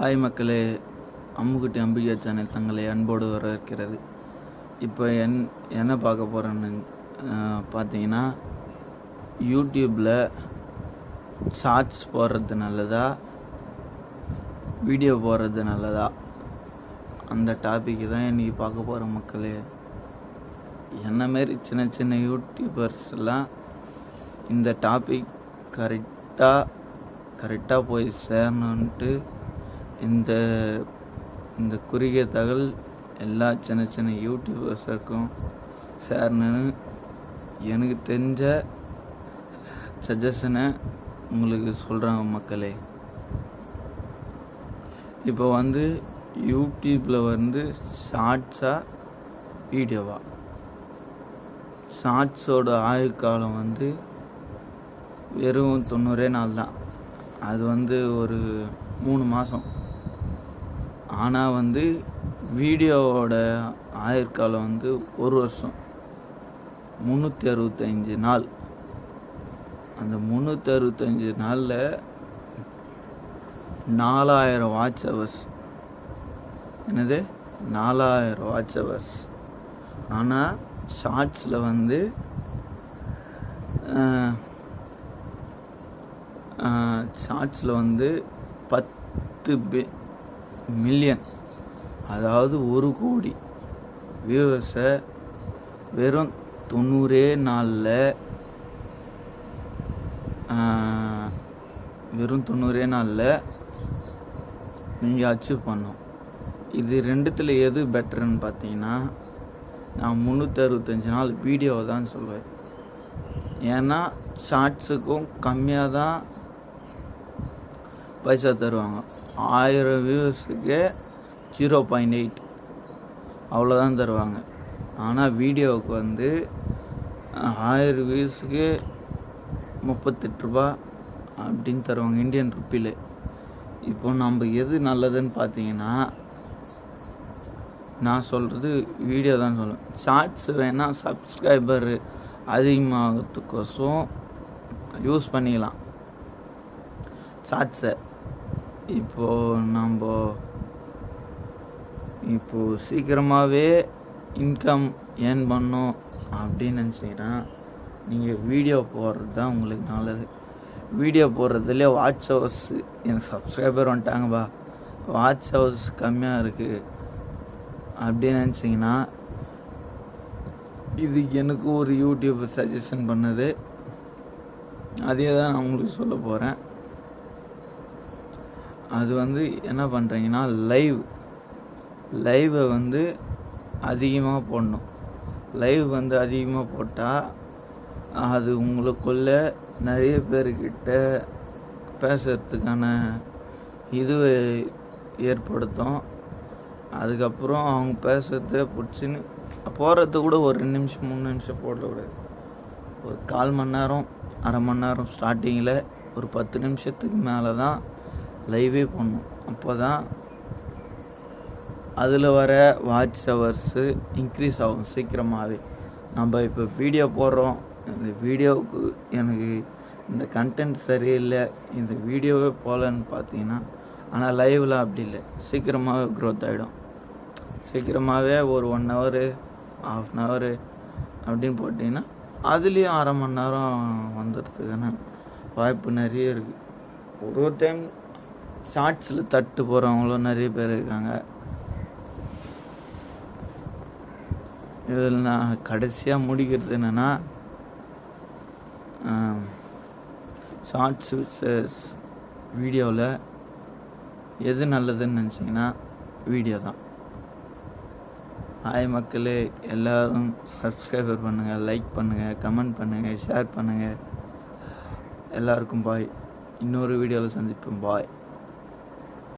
Hi மக்களே அம்முக்குட்டி Ambika channel தங்களை அன்போடு வரவேற்கிறது. இப்போ என் என்ன பார்க்க போகிறேன்னு பார்த்தீங்கன்னா யூடியூப்பில் ஷார்ட்ஸ் போடுறது நல்லதா? வீடியோ போடுறது நல்லதா? அந்த டாபிக் தான் இன்றைக்கி பார்க்க போகிற மக்களே. என்ன மாரி சின்ன சின்ன யூடியூபர்ஸ்லாம் இந்த டாபிக் கரெக்டாக கரெக்டாக போய் சேரணுன்ட்டு இந்த இந்த குறுகிய தகவல் எல்லா சின்ன சின்ன யூடியூபர்ஸருக்கும் சேர்னு எனக்கு தெரிஞ்ச சஜஷனை உங்களுக்கு சொல்கிறாங்க மக்களே. இப்போ வந்து யூடியூப்பில் வந்து ஷார்ட்ஸாக வீடியோவா ஷார்ட்ஸோட ஆயுட்காலம் வந்து வெறும் தொண்ணூறே நாள் தான் அது வந்து ஒரு மூணு மாதம் ஆனால் வந்து வீடியோவோட ஆயுட்காலம் வந்து ஒரு வருஷம். முந்நூற்றி அறுபத்தஞ்சு நாள். அந்த முந்நூற்றி அறுபத்தஞ்சு நாளில் நாலாயிரம் வாட்ச் ஹவர்ஸ் என்னது? நாலாயிரம் வாட்ச் ஹவர்ஸ் ஆனால் ஷார்ட்ஸில் வந்து ஷார்ட்ஸில் வந்து பத்து பி மில்லியன் அதாவது ஒரு கோடி. வியூவர்ஸை வெறும் தொண்ணூறே நாளில் வெறும் தொண்ணூறே நாளில் நீங்கள் அச்சீவ் பண்ணோம். இது ரெண்டுத்தில் எது பெட்டர்னு பார்த்தீங்கன்னா நான் முந்நூற்றறுபத்தஞ்சு நாள் வீடியோவை தான் சொல்லுவேன் ஏன்னா ஷார்ட்ஸுக்கும் கம்மியாக தான் பைசா தருவாங்க. ஆயிரம் வியூஸுக்கு ஜீரோ பாயிண்ட் எயிட் அவ்வளோதான் தருவாங்க. ஆனால் வீடியோவுக்கு வந்து ஆயிரம் வியூஸுக்கு முப்பத்தெட்டு ரூபா அப்படின்னு தருவாங்க இந்தியன் ருப்பியில் இப்போ நம்ம எது நல்லதுன்னு பார்த்தீங்கன்னா நான் சொல்கிறது வீடியோ தான் சொல்லுவேன். ஷார்ட்ஸ் வேணால் சப்ஸ்கிரைபர் அதிகமாகிறதுக்கோசம் யூஸ் பண்ணிக்கலாம். ஷார்ட்ஸை இப்போது நம்ம இப்போது சீக்கிரமாகவே இன்கம் ஏர்ன் பண்ணோம் அப்படின்னு நினச்சிங்கன்னா நீங்கள் வீடியோ போடுறது தான் உங்களுக்கு நல்லது. வீடியோ போடுறதுலே வாட்ச் ஹவர்ஸ் எனக்கு சப்ஸ்கிரைபர் வந்துட்டாங்கப்பா. வாட்ச் ஹவர்ஸ் கம்மியாக இருக்குது அப்படின்னு நினச்சிங்கன்னா இது எனக்கு ஒரு யூடியூப் சஜஷன் பண்ணது. அதே தான் நான் உங்களுக்கு சொல்ல போகிறேன் அது வந்து என்ன பண்ணுறீங்கன்னா லைவ் லைவை வந்து அதிகமாக போடணும். லைவ் வந்து அதிகமாக போட்டால் அது உங்களுக்குள்ள நிறைய பேர்கிட்ட பேசுறதுக்கான இது ஏற்படுத்தும். அதுக்கப்புறம் அவங்க பேசுறத பிடிச்சின்னு போகிறது கூட ஒரு ரெண்டு நிமிஷம் மூணு நிமிஷம் போடக்கூடாது ஒரு கால் மணி நேரம் அரை மணி நேரம் ஸ்டார்டிங்கில் ஒரு பத்து நிமிஷத்துக்கு மேலே தான் லைவே பண்ணும். அப்போ தான் அதில் வர வாட்ச் ஹவர்ஸு இன்க்ரீஸ் ஆகும் சீக்கிரமாகவே நம்ம இப்போ வீடியோ போடுறோம். இந்த வீடியோவுக்கு எனக்கு இந்த கண்டென்ட் சரியில்லை. இந்த வீடியோவே போகலன்னு பார்த்தீங்கன்னா ஆனால் லைவில் அப்படி இல்லை. சீக்கிரமாகவே க்ரோத் ஆகிடும் சீக்கிரமாகவே ஒரு one hour half an hour அப்படின்னு போட்டிங்கன்னா அதுலேயும் அரை மணி நேரம் வந்துடுறதுக்கான வாய்ப்பு நிறைய இருக்குது ஒரு ஒரு டைம் ஷார்ட்ஸில் தட்டு போகிறவங்களும் நிறைய பேர் இருக்காங்க. இதில் நான் கடைசியாக முடிக்கிறது என்னென்னா ஷார்ட்ஸ் வீடியோவில் எது நல்லதுன்னு நினச்சிங்கன்னா வீடியோ தான். ஹாய் மக்களே எல்லோரும் சப்ஸ்கிரைபர் பண்ணுங்கள் லைக் பண்ணுங்கள் கமெண்ட் பண்ணுங்கள் ஷேர் பண்ணுங்கள் எல்லாருக்கும் பாய் இன்னொரு வீடியோவில் சந்திப்போம். பாய்